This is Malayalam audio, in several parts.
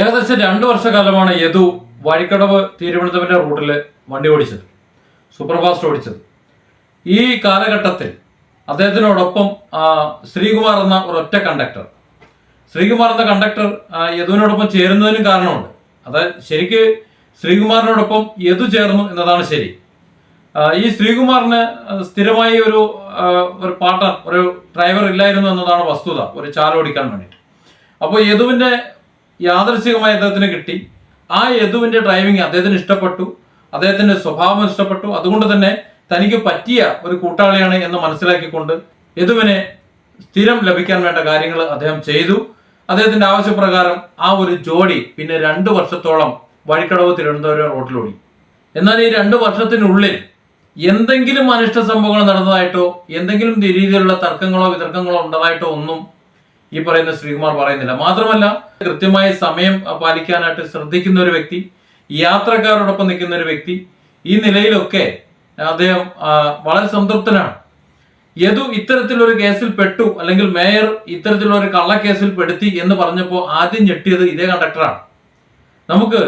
ഏകദേശം രണ്ട് വർഷക്കാലമാണ് യദു വഴിക്കടവ് തിരുവനന്തപുരം റൂട്ടിൽ വണ്ടി ഓടിച്ചത്. സൂപ്പർഫാസ്റ്റ് ഓടിച്ചത്. ഈ കാലഘട്ടത്തിൽ അദ്ദേഹത്തിനോടൊപ്പം ശ്രീകുമാർ എന്ന ഒരൊറ്റ കണ്ടക്ടർ ശ്രീകുമാർ എന്ന കണ്ടക്ടർ യദുവിനോടൊപ്പം ചേരുന്നതിനും കാരണമുണ്ട്. അത് ശരിക്ക് ശ്രീകുമാറിനോടൊപ്പം യദു ചേർന്നു എന്നതാണ് ശരി. ഈ ശ്രീകുമാറിന് സ്ഥിരമായി ഒരു ഒരു പാർട്ണർ ഒരു ഡ്രൈവർ ഇല്ലായിരുന്നു എന്നതാണ് വസ്തുത ഒരു ചാലോടിക്കാൻ വേണ്ടിയിട്ട്. അപ്പോൾ യദുവിന്റെ യാദൃശികമായി അദ്ദേഹത്തിന് കിട്ടി. ആ യദുവിന്റെ ഡ്രൈവിംഗ് അദ്ദേഹത്തിന് ഇഷ്ടപ്പെട്ടു. അദ്ദേഹത്തിന്റെ സ്വഭാവം ഇഷ്ടപ്പെട്ടു. അതുകൊണ്ട് തന്നെ തനിക്ക് പറ്റിയ ഒരു കൂട്ടാളിയാണ് എന്ന് മനസ്സിലാക്കിക്കൊണ്ട് യദുവിനെ സ്ഥിരം ലഭിക്കാൻ വേണ്ട കാര്യങ്ങൾ അദ്ദേഹം ചെയ്തു. അദ്ദേഹത്തിന്റെ ആവശ്യപ്രകാരം ആ ഒരു ജോഡി പിന്നെ രണ്ട് വർഷത്തോളം വഴിക്കടവ് തിരുവനന്തപുരം റോട്ടിലോടി എന്നാൽ ഈ രണ്ട് വർഷത്തിനുള്ളിൽ എന്തെങ്കിലും അനിഷ്ട സംഭവങ്ങൾ നടന്നതായിട്ടോ എന്തെങ്കിലും രീതിയിലുള്ള തർക്കങ്ങളോ വിതർക്കങ്ങളോ ഉണ്ടതായിട്ടോ ഒന്നും ഈ പറയുന്ന ശ്രീകുമാർ പറയുന്നില്ല. മാത്രമല്ല കൃത്യമായ സമയം പാലിക്കാനായിട്ട് ശ്രദ്ധിക്കുന്ന ഒരു വ്യക്തി യാത്രക്കാരോടൊപ്പം നിൽക്കുന്ന ഒരു വ്യക്തി ഈ നിലയിലൊക്കെ അദ്ദേഹം വളരെ സംതൃപ്തനാണ്. യദു ഇത്തരത്തിലൊരു കേസിൽ പെട്ടു അല്ലെങ്കിൽ മേയർ ഇത്തരത്തിലുള്ള ഒരു കള്ളക്കേസിൽ പെടുത്തി എന്ന് പറഞ്ഞപ്പോൾ ആദ്യം ഞെട്ടിയത് ഇതേ കണ്ടക്ടറാണ്. നമുക്ക്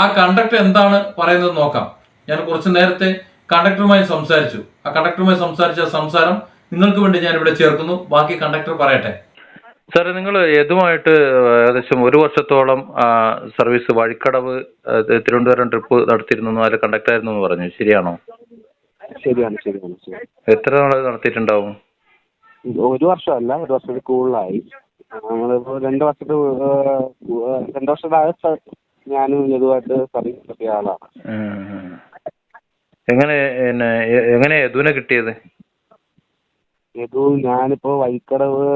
ആ കണ്ടക്ടർ എന്താണ് പറയുന്നത് നോക്കാം. ഞാൻ കുറച്ച് നേരത്തെ കണ്ടക്ടറുമായി സംസാരിച്ചു. ആ കണ്ടക്ടറുമായി സംസാരിച്ച സംസാരം നിങ്ങൾക്ക് വേണ്ടി ഞാൻ ഇവിടെ ചേർക്കുന്നു. ബാക്കി കണ്ടക്ടർ പറയട്ടെ. സാറേ നിങ്ങൾ ഏതുമായിട്ട് ഏകദേശം ഒരു വർഷത്തോളം സർവീസ് വഴിക്കടവ് തിരുവനന്തപുരം ട്രിപ്പ് നടത്തിയിരുന്നു അതിൽ കണ്ടക്ടറായിരുന്നു എന്ന് പറഞ്ഞു. ശരിയാണോ? ശരിയാണ് ശരിയാണ് ശരി എത്ര നാൾ നടത്തിയിട്ടുണ്ടാവും? ഒരു വർഷമല്ല ഒരു വർഷത്തിൽ കൂടുതലായി. രണ്ടു രണ്ട് വർഷത്തെ രണ്ട് വർഷത്തെ ഞാനും ഇതുമായിട്ട് സർവീസ് നടത്തിയ ആളാണ്. എങ്ങനെ പിന്നെ എങ്ങനെ യദുവിനെ കിട്ടിയത്? യദു ഞാനിപ്പോ വൈക്കടവ്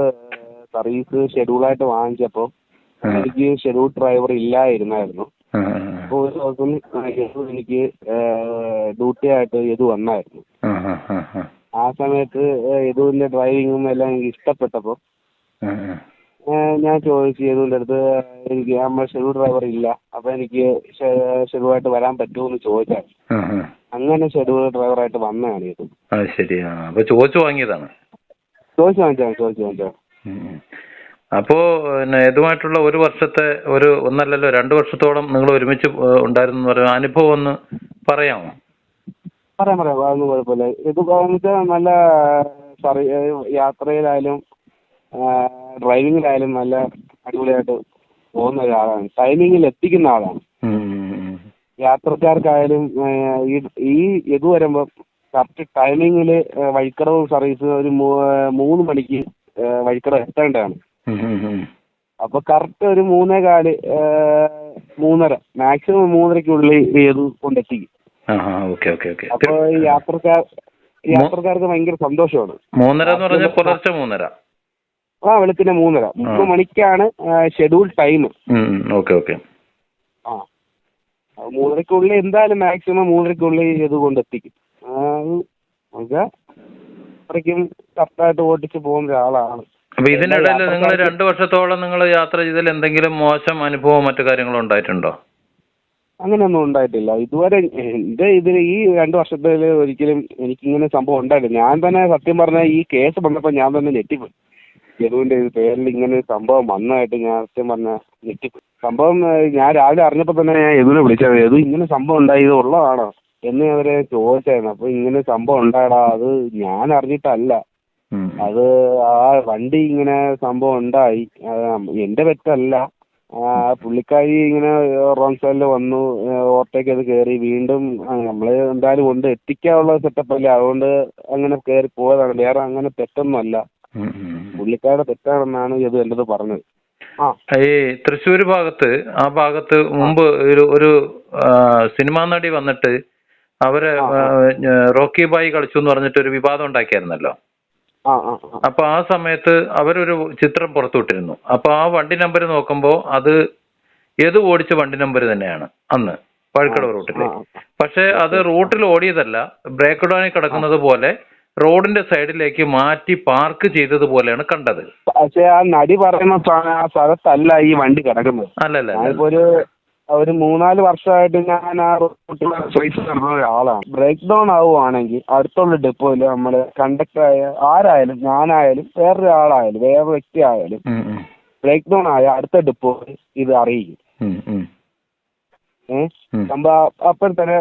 സർവീസ് ഷെഡ്യൂളായിട്ട് വാങ്ങിച്ചപ്പോ ഉം. എനിക്ക് ഷെഡ്യൂൾ ഡ്രൈവർ ഇല്ലായിരുന്നായിരുന്നു ഉം, ഉം, അപ്പൊ ഒരു ദിവസം യദു എനിക്ക് ഡ്യൂട്ടി ആയിട്ട് യദു വന്നായിരുന്നു ആ സമയത്ത് യദുവിന്റെ ഡ്രൈവിങ്ങും എല്ലാം എനിക്ക് ഇഷ്ടപ്പെട്ടപ്പോ ഉം, ഉം. ഏഹ് ഞാൻ ചോദിച്ചു യദുവിന്റെ അടുത്ത് എനിക്ക് നമ്മുടെ ഷെഡ്യൂൾ ഡ്രൈവർ ഇല്ല അപ്പൊ എനിക്ക് ഷെഡ്യൂളായിട്ട് വരാൻ പറ്റുമോ എന്ന്. അങ്ങനെ ഷെഡ്യൂൾ ഡ്രൈവറായിട്ട് വന്നതാണ് യദു അത് ശരി ആ അപ്പൊ ചോദിച്ചു വാങ്ങിയതാണ് ചോദിച്ചു വാങ്ങിച്ചാണ് ചോദിച്ചു വാങ്ങിച്ചാണ്. അപ്പോ പിന്നെ ഇതുമായിട്ടുള്ള ഒരു വർഷത്തെ ഒരു ഒന്നല്ലല്ലോ രണ്ട് വർഷത്തോളം നിങ്ങൾ ഒരുമിച്ച് ഉണ്ടായിരുന്നു പറയുന്ന അനുഭവം ഒന്ന് പറയാമോ? പറയാം പറയാം. അതൊന്നും കുഴപ്പമില്ല. ഇത് വെച്ചാൽ നല്ല യാത്രയിലായാലും ഡ്രൈവിങ്ങിലായാലും നല്ല അടിപൊളിയായിട്ട് പോകുന്ന ഒരാളാണ്. ടൈമിങ്ങിൽ എത്തിക്കുന്ന ആളാണ്. യാത്രക്കാർക്കായാലും ഈ ഈ ഇത് വരുമ്പോൾ കറക്റ്റ് ടൈമിങ്ങിൽ വഴിക്കടവ് സർവീസ് ഒരു മൂന്ന് മണിക്ക് ഏഹ്, വഴിക്കടവ് എത്തേണ്ടതാണ്. അപ്പൊ കറക്റ്റ് ഒരു മൂന്നേ കാൽ മൂന്നര മാക്സിമം മൂന്നരക്കുള്ളിൽ ഇത് കൊണ്ടെത്തിക്കും അപ്പൊ യാത്രക്കാർ യാത്രക്കാർക്ക് ഭയങ്കര സന്തോഷമാണ്. മൂന്നര എന്ന് പറഞ്ഞാൽ പുലർച്ചെ മൂന്നര. ആ വെളുപ്പിന് മൂന്നര. മൂന്ന് മണിക്കാണ് ഷെഡ്യൂൾ ടൈം ഓക്കെ ഓക്കെ. ആ. മൂന്നരക്കുള്ളിൽ എന്തായാലും മാക്സിമം മൂന്നരക്കുള്ളിൽ ഇത് കൊണ്ടെത്തിക്കും അത്രയ്ക്കും കറക്റ്റായിട്ട് ഓടിച്ച് പോകുന്ന ഒരാളാണ്. അപ്പൊ ഇതിനിടയിൽ നിങ്ങൾ രണ്ടു വർഷത്തോളം നിങ്ങൾ യാത്ര ചെയ്തതിൽ എന്തെങ്കിലും മോശം അനുഭവം മറ്റു കാര്യങ്ങളും ഉണ്ടായിട്ടുണ്ടോ? അങ്ങനെയൊന്നും ഉണ്ടായിട്ടില്ല. ഇതുവരെ എന്റെ ഇതിൽ ഈ രണ്ട് വർഷത്തിൽ ഒരിക്കലും എനിക്കിങ്ങനെ സംഭവം ഉണ്ടായിട്ടില്ല. ഞാൻ തന്നെ സത്യം പറഞ്ഞാൽ ഈ കേസ് വന്നപ്പോൾ ഞാൻ തന്നെ ഞെട്ടിപ്പോയി. ഇത് പേരിൽ ഇങ്ങനെ ഒരു സംഭവം വന്നതായിട്ട് ഞാൻ സത്യം പറഞ്ഞാൽ ഞെട്ടിപ്പോയി. സംഭവം ഞാൻ രാവിലെ അറിഞ്ഞപ്പോൾ തന്നെ ഞാൻ യദുവിനെ വിളിച്ചത്. യദു ഇങ്ങനെ സംഭവം ഉണ്ടായി ഇത് ഉള്ളതാണോ. എന്ന് അവരെ ചോദിച്ചായിരുന്നു. അപ്പോൾ ഇങ്ങനെ സംഭവം ഉണ്ടായടാ അത് ഞാൻ അറിഞ്ഞിട്ടല്ല. അത് ആ വണ്ടി ഇങ്ങനെ സംഭവം ഉണ്ടായി. എന്റെ തെറ്റല്ല. പുള്ളിക്കാരി ഇങ്ങനെ റോങ് സൈഡിൽ വന്നു. ഓവർടേക്ക് ചെയ്ത് കയറി വീണ്ടും നമ്മൾ എന്തായാലും കൊണ്ട് എത്തിക്കാനുള്ള സെറ്റപ്പ് അല്ലേ? അതുകൊണ്ട് അങ്ങനെ കയറി പോയതാണ്. വേറെ അങ്ങനെ തെറ്റൊന്നും അല്ല. പുള്ളിക്കാരുടെ തെറ്റാണെന്നാണ് ഇത് എന്റെ അടുത്ത് പറഞ്ഞത്. ആ. ഈ തൃശ്ശൂർ ഭാഗത്ത് ആ ഭാഗത്ത് മുമ്പ് ഒരു ഒരു സിനിമാ നടി വന്നിട്ട് അവരെ റോക്കി ബായി കളിച്ചു എന്ന് പറഞ്ഞിട്ട് ഒരു വിവാദം ഉണ്ടാക്കിയായിരുന്നല്ലോ അപ്പൊ ആ സമയത്ത് അവരൊരു ചിത്രം പുറത്തുവിട്ടിരുന്നു. അപ്പൊ ആ വണ്ടി നമ്പർ നോക്കുമ്പോ അത് ഏത് ഓടിച്ച വണ്ടി നമ്പർ തന്നെയാണ് അന്ന് ആ, ആ. പക്ഷെ അത് റൂട്ടിൽ ഓടിയതല്ല. ബ്രേക്ക് ഡൗണിൽ കിടക്കുന്നത് പോലെ റോഡിന്റെ സൈഡിലേക്ക് മാറ്റി പാർക്ക് ചെയ്തതുപോലെയാണ് കണ്ടത്. പക്ഷേ ആ നടി പറയുന്ന ആ സ്ഥലത്തല്ല ഈ വണ്ടി കിടക്കുന്നത്. അല്ലല്ല ഒരു ഒരു മൂന്നാൽ വർഷമായിട്ട് ഞാൻ ആ റൂട്ടിൽ സർവീസ് ഒരാളാണ്. ബ്രേക്ക് ഡൗൺ ആവുകയാണെങ്കിൽ അടുത്തുള്ള ഡെപ്പോയിൽ നമ്മൾ കണ്ടക്ടർ ആയ ആരായാലും ഞാനായാലും വേറൊരാളായാലും വേറെ വ്യക്തി ആയാലും. ബ്രേക്ക് ഡൗൺ ആയ അടുത്ത ഡെപ്പോയിൽ ഇത് അറിയിക്കും. അപ്പോൾ തന്നെ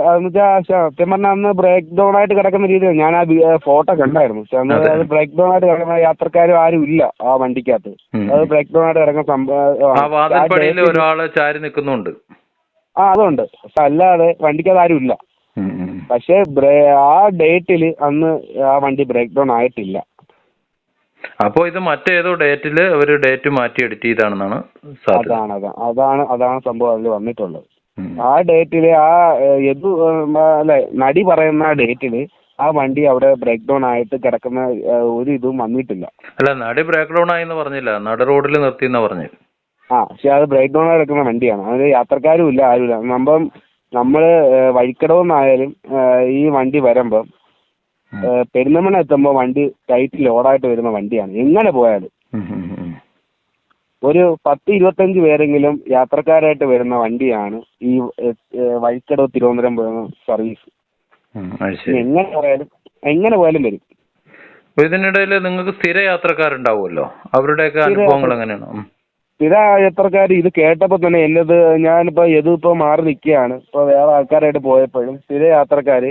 സത്യം പറഞ്ഞാൽ അന്ന് ബ്രേക്ക് ഡൗൺ ആയിട്ട് കിടക്കുന്ന രീതിയിൽ ഞാൻ ആ ഫോട്ടോ കണ്ടായിരുന്നു. പക്ഷെ അന്ന് അത്. ബ്രേക്ക് ഡൗൺ ആയിട്ട് കിടക്കുന്ന യാത്രക്കാരും ആരും ഇല്ല ആ വണ്ടിക്കകത്ത്. അത് ബ്രേക്ക് ഡൗൺ ആയിട്ട് കിടക്കുന്ന സംഭവം ഒരാൾ ചാരി നിൽക്കുന്നുണ്ട്. ആ അതുണ്ട്. പക്ഷെ അല്ലാതെ വണ്ടിക്കകത്ത് ആരും ഇല്ല. പക്ഷേ ആ ഡേറ്റിൽ അന്ന് ആ വണ്ടി ബ്രേക്ക് ഡൗൺ ആയിട്ടില്ല. അപ്പോ ഇത് മറ്റേതോ ഡേറ്റിൽ ഒരു ഡേറ്റ് മാറ്റി എഡിറ്റ് ചെയ്താണെന്നാണ് അതാണ് അതാണ് അതാണ് സംഭവം അതിൽ വന്നിട്ടുള്ളത്. ആ ഡേറ്റിൽ ആ യദു അല്ലെ നടി പറയുന്ന ആ ഡേറ്റിൽ ആ വണ്ടി അവിടെ ബ്രേക്ക് ഡൗൺ ആയിട്ട് കിടക്കുന്ന ഒരു ഇതും വന്നിട്ടില്ല. അല്ല നടി ബ്രേക്ക് ഡൗൺ ആയെന്ന് പറഞ്ഞില്ല. നട റോഡിൽ നിർത്തി എന്നാ പറഞ്ഞത്. ആ പക്ഷെ അത് ബ്രേക്ക് ഡൗൺ ആയി കിടക്കുന്ന വണ്ടിയാണ്. അതിന് യാത്രക്കാരും ഇല്ല ആരുമില്ല. സംഭവം നമ്മൾ വഴിക്കടവെന്നായാലും ഈ വണ്ടി വരുമ്പം ഏഹ്, എത്തുമ്പോൾ വണ്ടി ടൈറ്റ് ലോഡായിട്ട് വരുന്ന വണ്ടിയാണ്. എങ്ങനെ പോയാലും. ഒരു പത്ത് ഇരുപത്തഞ്ച് പേരെങ്കിലും യാത്രക്കാരായിട്ട് വരുന്ന വണ്ടിയാണ് ഈ വഴിക്കടവ് തിരുവനന്തപുരം പോകുന്ന സർവീസ്. എങ്ങനെ പോയാലും എങ്ങനെ പോയാലും വരും. ഇതിനിടയിൽ നിങ്ങൾക്ക് സ്ഥിര യാത്രക്കാരുണ്ടാവുമല്ലോ. അവരുടെയൊക്കെ അനുഭവങ്ങൾ എങ്ങനെയാണ്? സ്ഥിര യാത്രക്കാർ ഇത് കേട്ടപ്പോൾ തന്നെ എന്നത് ഞാനിപ്പോൾ യദു ഇപ്പോൾ മാറി നിൽക്കുകയാണ് ഇപ്പോൾ വേറെ ആൾക്കാരായിട്ട് പോയപ്പോഴും സ്ഥിര യാത്രക്കാർ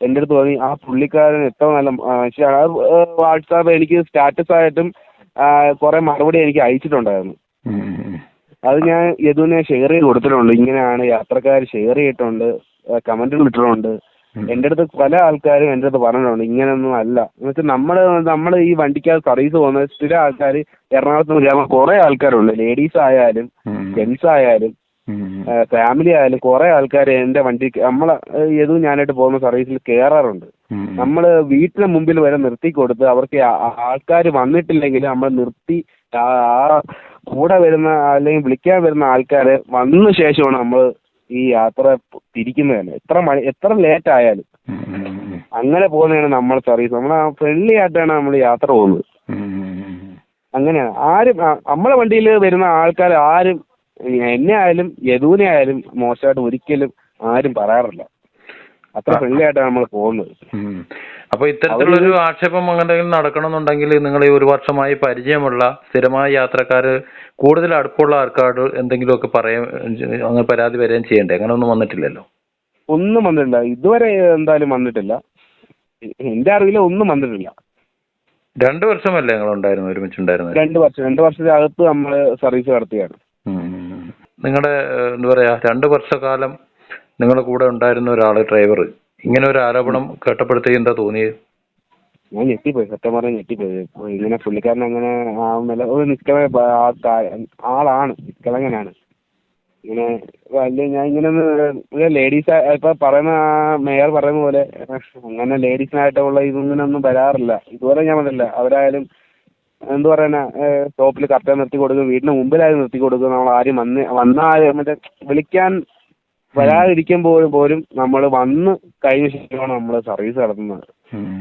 എന്റെ അടുത്ത് തോന്നി ആ പുള്ളിക്കാരൻ എത്ര നല്ല മനുഷ്യനാണ് അത് വാട്സാപ്പ് എനിക്ക് സ്റ്റാറ്റസ് ആയിട്ടും കുറേ മറുപടി എനിക്ക് അയച്ചിട്ടുണ്ടായിരുന്നു. അത് ഞാൻ യദുവിനെ ഷെയർ ചെയ്ത് കൊടുത്തിട്ടുണ്ട് ഇങ്ങനെയാണ് യാത്രക്കാർ ഷെയർ ചെയ്തിട്ടുണ്ട് കമന്റുകൾ ഇട്ടിട്ടുണ്ട്. എന്റെ അടുത്ത് പല ആൾക്കാരും എന്റെ അടുത്ത് പറഞ്ഞിട്ടുണ്ട്. ഇങ്ങനെയൊന്നും അല്ല. എന്ന് വെച്ചാൽ നമ്മൾ നമ്മൾ ഈ വണ്ടിക്കകത്ത് സർവീസ് പോകുന്ന സ്ഥിര ആൾക്കാർ എറണാകുളത്ത് നിന്ന് കുറേ ആൾക്കാരുണ്ട്. ലേഡീസ് ആയാലും ജെന്റ്സ് ജെൻസ് ആയാലും. ഫാമിലി ആയാലും കുറേ ആൾക്കാർ എന്റെ വണ്ടി നമ്മളെ ഏതും ഞാനായിട്ട് പോകുന്ന സർവീസിൽ കയറാറുണ്ട്. നമ്മൾ വീട്ടിന് മുമ്പിൽ വരെ നിർത്തി കൊടുത്ത് അവർക്ക് ആൾക്കാർ വന്നിട്ടില്ലെങ്കിൽ നമ്മൾ നിർത്തി ആ കൂടെ വരുന്ന അല്ലെങ്കിൽ വിളിക്കാൻ വരുന്ന ആൾക്കാരെ വന്ന ശേഷമാണ് നമ്മൾ ഈ യാത്ര തിരിക്കുന്നത് തന്നെ എത്ര മണി എത്ര ലേറ്റ് ആയാലും. അങ്ങനെ പോകുന്നതാണ് നമ്മളെ സർവീസ് നമ്മൾ ഫ്രണ്ട്ലി ആയിട്ടാണ് നമ്മൾ യാത്ര പോകുന്നത്. അങ്ങനെയാണ് ആരും നമ്മളെ വണ്ടിയിൽ വരുന്ന ആൾക്കാർ ആരും എന്നെ ആയാലും യദുവിനെ ആയാലും മോശമായിട്ട് ഒരിക്കലും ആരും പറയാറില്ല അത്ര ഫ്രണ്ട്ലി ആയിട്ടാണ് നമ്മൾ പോകുന്നത്. അപ്പൊ ഒരു ആക്ഷേപം എന്തെങ്കിലും നടക്കണമെന്നുണ്ടെങ്കിൽ നിങ്ങൾ ഈ ഒരു വർഷമായി പരിചയമുള്ള സ്ഥിരമായ യാത്രക്കാര് കൂടുതൽ അടുപ്പമുള്ള എന്തെങ്കിലും എന്തെങ്കിലുമൊക്കെ പറയാൻ അങ്ങനെ പരാതി വരികയും ചെയ്യണ്ടേ? അങ്ങനെ ഒന്നും വന്നിട്ടില്ലല്ലോ? ഒന്നും വന്നിട്ടില്ല. ഇതുവരെ എന്തായാലും വന്നിട്ടില്ല. എന്റെ അറിവിൽ ഒന്നും വന്നിട്ടില്ല. രണ്ട് വർഷമല്ലേ നിങ്ങൾ ഉണ്ടായിരുന്നു ഒരുമിച്ച് ഉണ്ടായിരുന്നു രണ്ട് വർഷം. രണ്ട് വർഷത്തിനകത്ത് നമ്മൾ സർവീസ് നടത്തിയാണ് നിങ്ങളുടെ എന്താ പറയാ രണ്ട് വർഷക്കാലം നിങ്ങളുടെ കൂടെ ഉണ്ടായിരുന്ന ഒരാൾ ഡ്രൈവർ ഇങ്ങനെ ഒരു ആരോപണം കേട്ടപ്പോഴത്തേക്ക് എന്താ തോന്നിയത്? ഞാൻ ഞെട്ടിപ്പോയി. സത്യം പറഞ്ഞാൽ ഞെട്ടിപ്പോയി. ഇങ്ങനെ പുള്ളിക്കാരൻ അങ്ങനെ ആ നില ഒരു നിഷ്കള ആളാണ്. നിഷ്കളങ്ങനാണ് ഇങ്ങനെ വലിയ ഞാൻ ഇങ്ങനെ ഒന്ന് ലേഡീസ് ഇപ്പൊ പറയുന്ന മേയർ പറയുന്ന പോലെ അങ്ങനെ ലേഡീസിനായിട്ടുള്ള ഇതൊന്നും ഒന്നും വരാറില്ല. ഇതുവരെ ഞാൻ വന്നില്ല അവരായാലും എന്ത് പറയാനാ സ്റ്റോപ്പിൽ കറക്റ്റായി നിർത്തി കൊടുക്കും വീടിന് മുമ്പിലായാലും നിർത്തി കൊടുക്കും. നമ്മൾ ആരും വന്ന് വന്നാൽ മറ്റേ വിളിക്കാൻ വരാതിരിക്കുമ്പോൾ പോലും നമ്മൾ വന്ന് കഴിഞ്ഞ ശേഷമാണ് നമ്മൾ സർവീസ് നടത്തുന്നത്.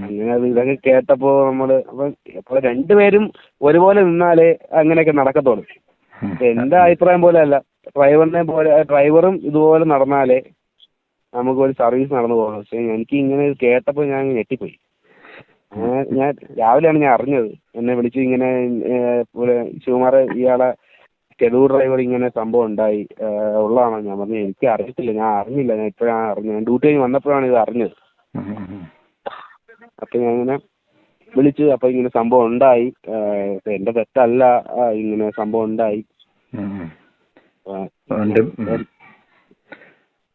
അങ്ങനെ അത് ഇതൊക്കെ കേട്ടപ്പോൾ നമ്മൾ അപ്പം അപ്പോൾ രണ്ടുപേരും ഒരുപോലെ നിന്നാലേ അങ്ങനെയൊക്കെ നടക്കത്തുള്ളൂ. എന്റെ അഭിപ്രായം പോലെ അല്ല. ഡ്രൈവറിനെ പോലെ ഡ്രൈവറും ഇതുപോലെ നടന്നാലേ നമുക്ക് ഒരു സർവീസ് നടന്നു പോകണം പക്ഷേ എനിക്ക് ഇങ്ങനെ കേട്ടപ്പോ കേട്ടപ്പോൾ ഞാൻ ഞെട്ടിപ്പോയി. ഞാൻ രാവിലെയാണ് ഞാൻ അറിഞ്ഞത്. എന്നെ വിളിച്ച് ഇങ്ങനെ ശിവകുമാർ ഇയാളെ കെടൂർ ഡ്രൈവർ ഇങ്ങനെ സംഭവം ഉണ്ടായി. ഉള്ളതാണോ ഞാൻ പറഞ്ഞു എനിക്ക് അറിയത്തില്ല. ഞാൻ അറിഞ്ഞില്ല. ഞാൻ ഇപ്പോഴാണ് അറിഞ്ഞത്. ഞാൻ ഡ്യൂട്ടി കഴിഞ്ഞ് വന്നപ്പോഴാണ് ഇത് അറിഞ്ഞത്. അപ്പം ഞാൻ ഇങ്ങനെ വിളിച്ചു അപ്പം ഇങ്ങനെ സംഭവം ഉണ്ടായി. എന്റെ എന്റെ തെറ്റല്ല ഇങ്ങനെ സംഭവം ഉണ്ടായി.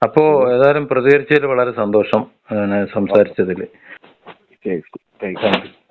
അപ്പോൾ ഏതായാലും പ്രതികരിച്ചതിൽ വളരെ സന്തോഷം. സംസാരിച്ചതിൽ ശരി. Thank you.